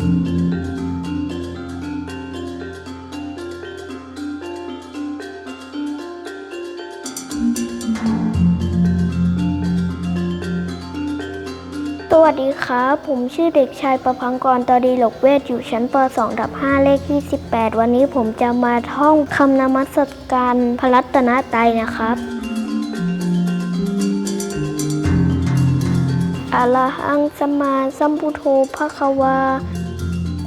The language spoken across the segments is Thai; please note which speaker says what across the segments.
Speaker 1: สวัสดีครับ ผมชื่อเด็กชายประพังกรตอดีหลกเวทอยู่ชั้นป .2 ดับ 5 เลขที่ 18 วันนี้ผมจะมาท่องคำนมัสการพรัตนารันะครับอะระหังสมาสัมพุทพระควา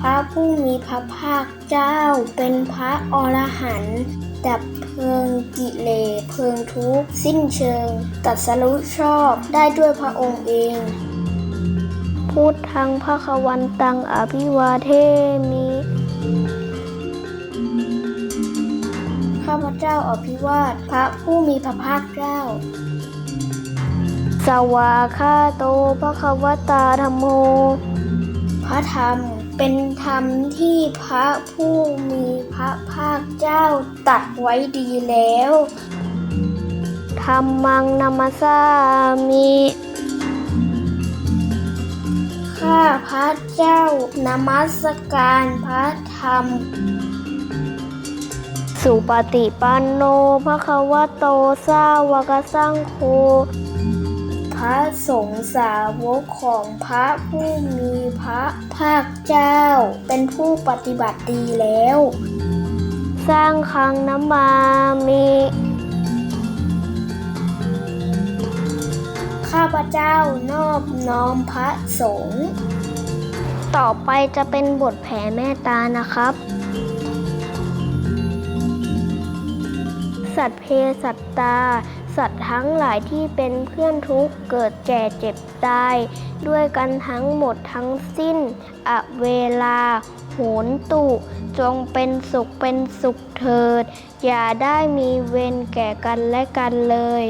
Speaker 1: พระผู้มีพระภาคเจ้าเป็นพระอรหันต์ดับเพลิงกิเลสเพลิงทุกข์สิ้นเชิง ตัดสรู้ชอบได้ด้วยพระองค์เองพูดทางพระควันตังอภิวาเทมิ ข้าพเจ้าอภิวาทพระผู้มีพระภาคเจ้า สวาคาโตพระควตาธรรมโม พระธรรม เป็นธรรมที่พระผู้มีพระภาคเจ้าตัดไว้ดีแล้วธรรมังนามาสามิข้าพระเจ้านมัสการพระธรรม สุปฏิปันโนภะคะวะโตสาวกสังโฆ ระสงฆ์สาวกของพระผู้มีพระภาคเจ้า เป็นผู้ปฏิบัติดีแล้ว สร้างคังน้ำมามีข้าพเจ้านอบน้อมพระสงฆ์ต่อไปจะเป็นบทแผ่เมตตานะครับ สัตว์เพสัตตา สัตว์ทั้งหลายที่เป็นเพื่อนทุกข์เกิดแก่เจ็บตาย ด้วยกันทั้งหมดทั้งสิ้น อเวลาโหนตุจงเป็นสุขเป็นสุขเถิด อย่าได้มีเวรแก่กันและกันเลย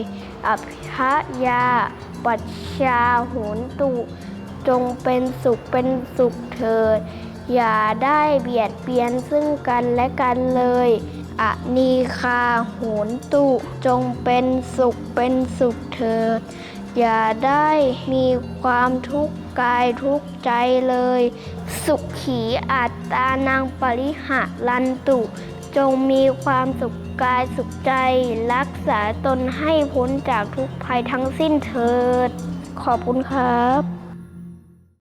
Speaker 1: อภิยา ปัชชาโหนตุจงเป็นสุขเป็นสุขเถิด อย่าได้เบียดเบียนซึ่งกันและกันเลย อะนีคาโหนตุจงเป็นสุขเป็นสุขเถิดอย่าได้มีความทุกข์กายทุกข์ใจเลย สุขขีอัตตานางปริหะลันตุ จงมีความสุขกายสุขใจ รักษาตนให้พ้นจากทุกภัยทั้งสิ้นเถิด ขอบคุณครับ